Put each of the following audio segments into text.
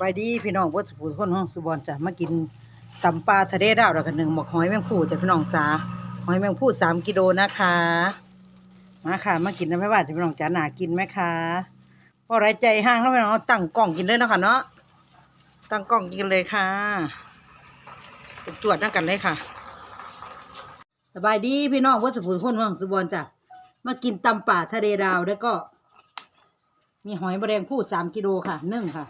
บายดีพี่น้องวัดสุภูคนห้องสุบอนจ้ะมากินตำปลาทะเลดาวแล้วกันหนึ่งหมกหอยแมงผู้จ้ะพี่น้องจ้าหอยแมงผู้สามกิโลนะคะ มาค่ะ มากินนะแม่บ้านจ้ะพี่น้องจ้าหนากินไหมคะพอไรใจห้างแล้วพี่น้องตั้งกล้องกินเลยนะค่ะเนาะตั้งกล้องกินเลยค่ะตรวจนั่งกันเลยค่ะ สบายดีพี่น้องวัดสุภูคนห้องสุบอนจ้ะมากินตำป่าทะเลดาวแล้วก็ มีหอยแมลงผู้สามกิโลค่ะนึ่งค่ะ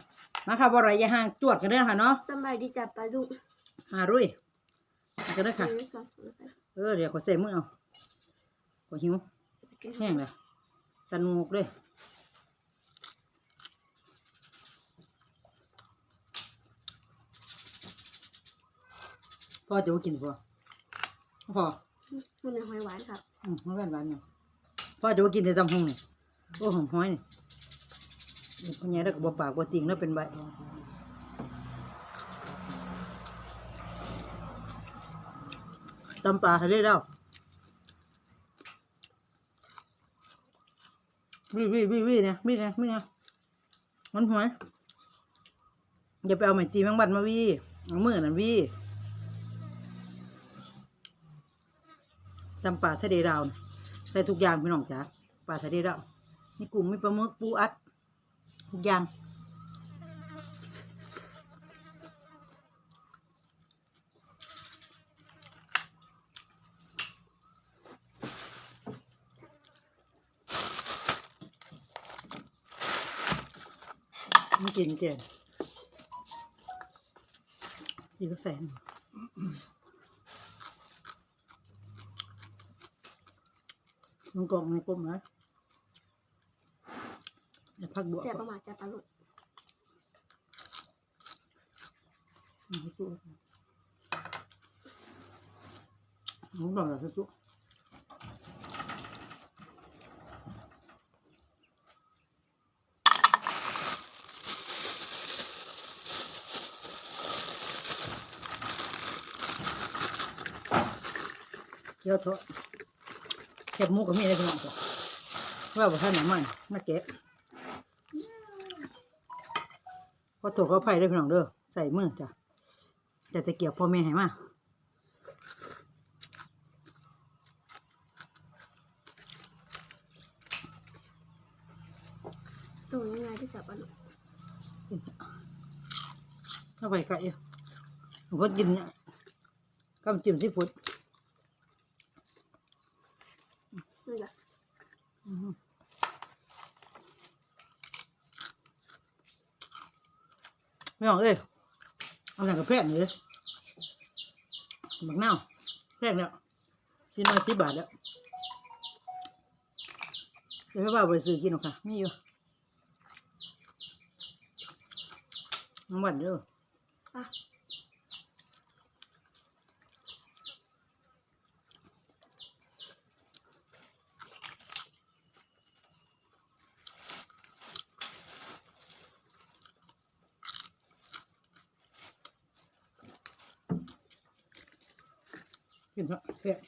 มาค่ะบ่ไรอยาห่างจวดกันเด้อค่ะเนาะสบายดีจ้ะปลาดุกหารุ่ยมากันเด้อค่ะหนึ่งสองสามไปเออเดี๋ยวขอใส่มือเอาขอหิวกินแห้งเลยสันงูกเลยพ่อจะว่ากินพ่อพ่อมันเป็นหอยหวานครับอืมหวานหวานๆเนี่ยพ่อจะว่ากินแต่ตำหงนี่โอ้หอมหอยนี่ พ่อใหญ่แล้วก็บ่ปากบ่ติ่งแล้วเป็นใบตำปลาทะเลแล้ววิวิวิวิเนี่ยวิเนี่ยวิเนี่ยมันหอยอย่าไปเอาไม้ตีแมงบัดมาวิเอามือนั่นวิตำปลาทะเลดาวใส่ทุกอย่างพี่น้องจ๋าปลาทะเลดาวมีกุ้งมีปลาหมึกปูอัด ทุกอย่าง ไม่กินเจนจีก็ใส่หน่อยมันกล่องมันกลมไหม เดี๋ยวพักบวกเสียประมาณจะปลาดุกมันก็สู้มันบอกอะไรสู้เดี๋ยวเถอะแคบหมูก็มีได้พี่น้องจ้ะว่าบ่ท่านหนังมันมาเก็บ พอถูกเขาไผ่ได้พี่น้องเด้อใส่มือจ้ะแต่ตะเกียบพ่อแม่ให้มาตัวยังไงที่จับปลาดุกเข้าไปไก่ผมก็กินเนี่ยกำจิ้มซีฟู้ดนี่จ้ะ ไม่ออกเลยเอาอย่กับแพงเลยบักเน่าแพงแล้วชิ้นละสิบบาทแล้วจะไม่ว่าไปซื้อกินหรอกค่ะมีอยู่น้ำหวานเด้ออะ กินเถอะเผ็ด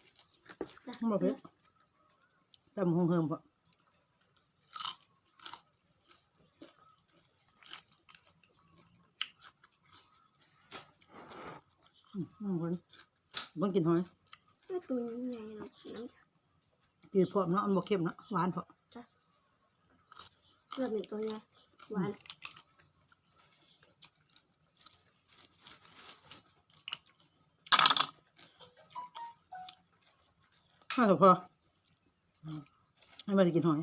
จ้ะน้ำมันเผ็ดตำหงเฮิมพออืมอืมคนบิ่งกินหอยไม่ตัวยังไงเนาะน้ำจืดพร้อมเนาะมันบ่เค็มเนาะหวานพอจ้ะเลือดหนึ่งตัวไงหวาน น่าจะพอให้มันได้กินหอย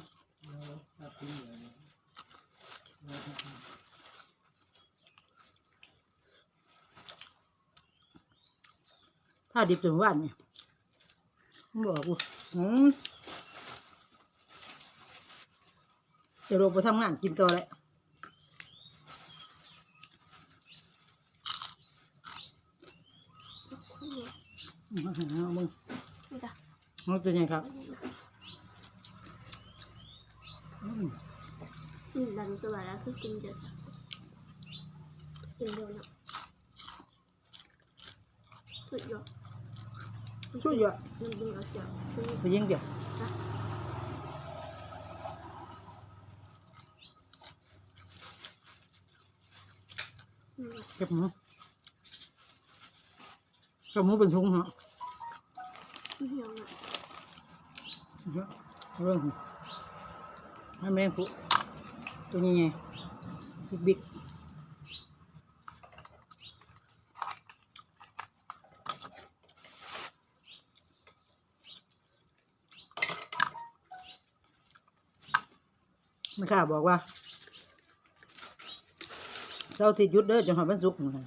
ถ้าดิบจนหวานเนี่ยมันบอกกูอืมจะลงไปทำงานกินต่อแหละอืมเอาเอามึงนี่จ้ะ มันเป็นไงครับอืมอืมดันสบายแล้วคือกินเยอะจ้ะกินเยอะเนาะสุดยอดช่วยเยอะน้ำดึงเอาเสียงคือไปยิงเดี๋ยวจ้ะมอืมเก็บหมูเก็บหมูเป็นชุงเหรอเหี่ยวอะ เรื่องให้แมงผู้ตัวนี้ไงบิ๊กบิ๊กไม่กล้าบอกว่าเราติดหยุดเด้อจนหอดบรรสุกร์นะคะ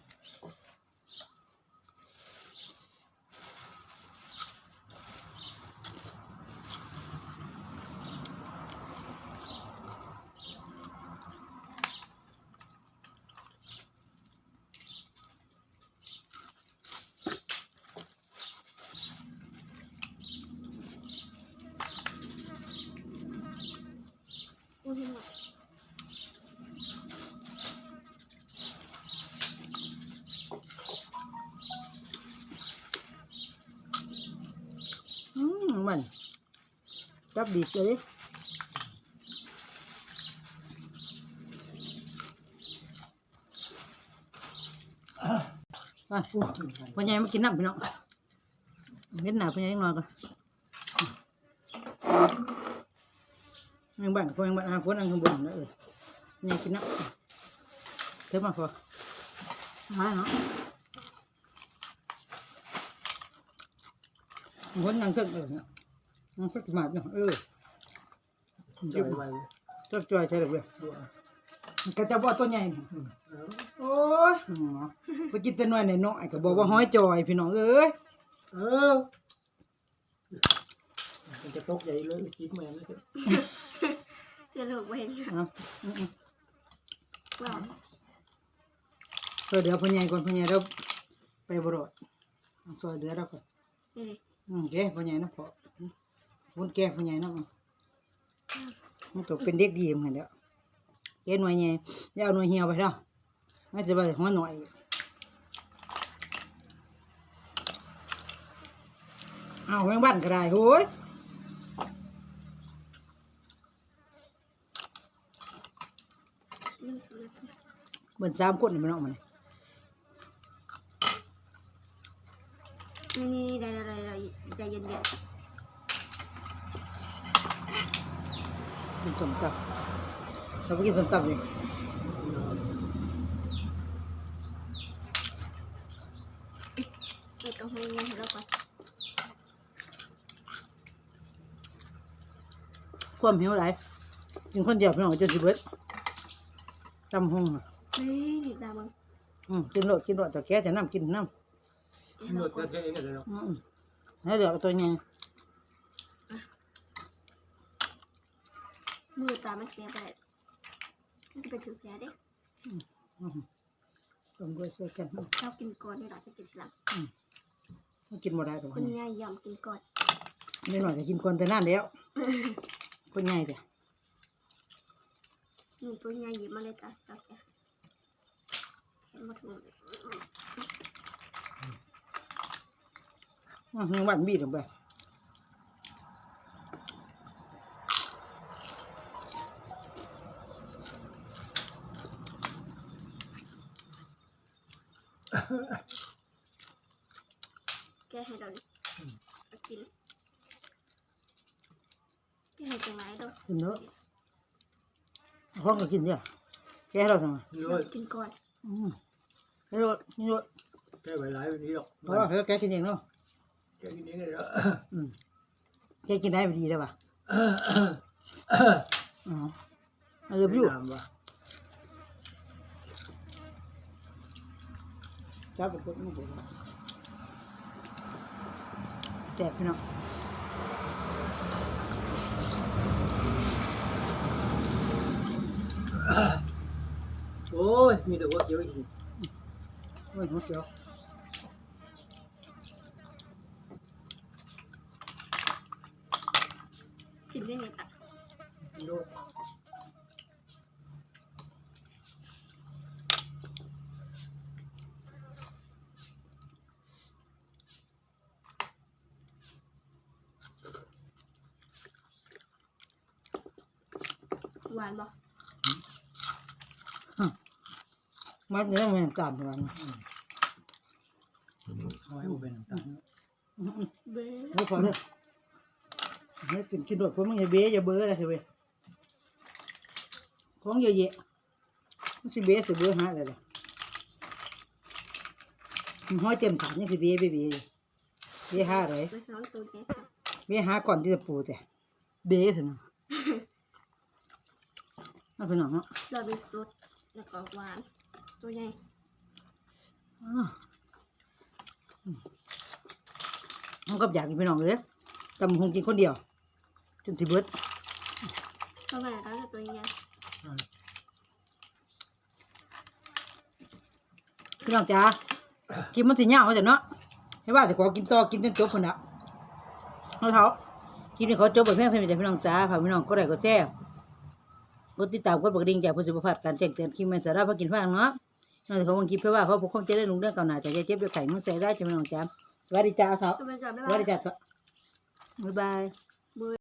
อุ้ยเหี่ยวอะ อื มมัน จับดีเลยไปพ่อใหญ่มากินน้ำพี่น้องเห็นหน้าพ่อใหญ่ยังนอนก่อนยังบ้านพ่อยังบ้านอาคนอังข้างบนนะเออพ่อใหญ่กินน้ำเถิดมาพอมาเนาะคนยังเกิดเออเนาะ มันก็มาเนาะเออจอยไว้จับจ่อยใช่หรือเปล่าด้วยก็จะบอกตัวใหญ่นี่โอ้ยหมอไปกินแต่น้อยน้อยๆก็บอกว่าห้อยจอยพี่น้องเอ้ยเออมันจะตกใหญ่เลยคิดแม่เลยเสียเหลือกเวนค่ะเอาอืมว้าวๆเออเดี๋ยวพ่อใหญ่ก่อนพ่อใหญ่เราไปบรอดเอาซอยเดือเราก่อนนี่ดิอืมแกพ่อใหญ่นะพอ วุ้นแกพ่อใหญ่นะมันมันตัวเป็นเด็กดีเหมือนเดียวแกหน่วยใหญ่อย่าเอาหน่วยเหี่ยวไปเนาะไม่จะไปหัวหน่อยเอาแมงบ้านก็ได้โว้ยนึ่งสำนักเหมือนสามคนนี่มันออกมาเลยนี่นี่นี่ได้ได้ได้ใจเย็น กินสมตับเราไปกินสมตับเลยๆไม่ต้องให้เงินให้เราก่อนความหิวไหลายกินคนเดียวพี่น้องจนสิเบิดจำห้องน่ะนี่นี่ตาบังอืมกินโลดกินโลดแต่แกจะน้ำกินน้ให้นเราวดก่อนแค่นี้เลยเนาะำอืมให้เหลือตัวนี้ มือตามันเสียไปมันจะไปถือแผลเด้อืมต้มด้วยช่วยกันเรากินก่อนนี่เราจะกินหลังมันกินบ่ได้หรอกคนง่ายยอมกินก่อนนิดหน่อยก็กินก่อนแต่นานแล้วคนใหญ่เด้อหนูตัวใหญ่หยิบมาเลยตาตาแกเห็นมาถึงอืมยังบ้านบีดลงไป แกให้เราดิเอากินแกให้จังไรด้วยกินเนาะห้องก็กินเด้อแกให้เราทำไมด้วยกินก่อนอืมให้โลดนี่โลดแค่ไว้หลายวันนี้หรอกเพราะว่าเขาแกกินเองเนาะแค่นี้เลยเนาะอืมแกกินได้พอดีได้ป่ะอ๋อเอออยู่น้ำวะ จับไปกดมันกดแซ่บพี่น้องโอ้ย มีแต่หัวเขียวอีกโอ้ยหัวเขียวกินได้ไงตาด้ วยหวานบ่มันเนื้อมันกล้ามประมาณนั้นเอาให้ผมเป็นต่างเบ้ไม่พอเลยไม่กินกินโดดเพราะมึงอย่าเบ้อย่าเบ้ออะไรเถอะเว้ยของเยอะแยะมันสิเบ้สิเบ้อหาอะไรล่ะมันห้อยเต็มถาดนี่สิเบ้เบ้เบ้เบ้หาอะไรไปซ้อนตัวแจ๊ค่ะเบ้หาก่อนที่จะปูแต่เบ้เถอะนะ นั่นเป็นหนังเนาะเราเป็นสดแล้วก็หวาน ตัวใหญ่อ้าวอืมมันก็อยากกินพี่น้องเลยตำคงกินคนเดียว จนสิเบิดเข้าไปแล้วก็ตัวใหญ่พี่น้องจ๋ากินมันสิยาวเขาจะเนาะให้ว่าจะขอกินต่อกินจนจบคนละเอาเท้ากินนี่เขาจบไปเพียงเท่านี้จ้ะพี่น้องจ๋าฝากพี่น้องก็ได้ก็แช่ กดติดตามกดปกกระดิ่งจากผู้สุภาพการแจ้งเตือนคลิปแม่นสาระพักกินฟังเนาะนอกจากเขาบางคลิปเพื่อว่าเขาพกความเจริญรุ่งเรื่องเก่าหน้าจากยาเจ็บยาไข่มันใส่ได้จ้ะพี่น้องจ๋าสวัสดีจ้าเอาเท้าตัวเป็นจอดไม่สวัสได้ดีจ้าบ๊ายบาย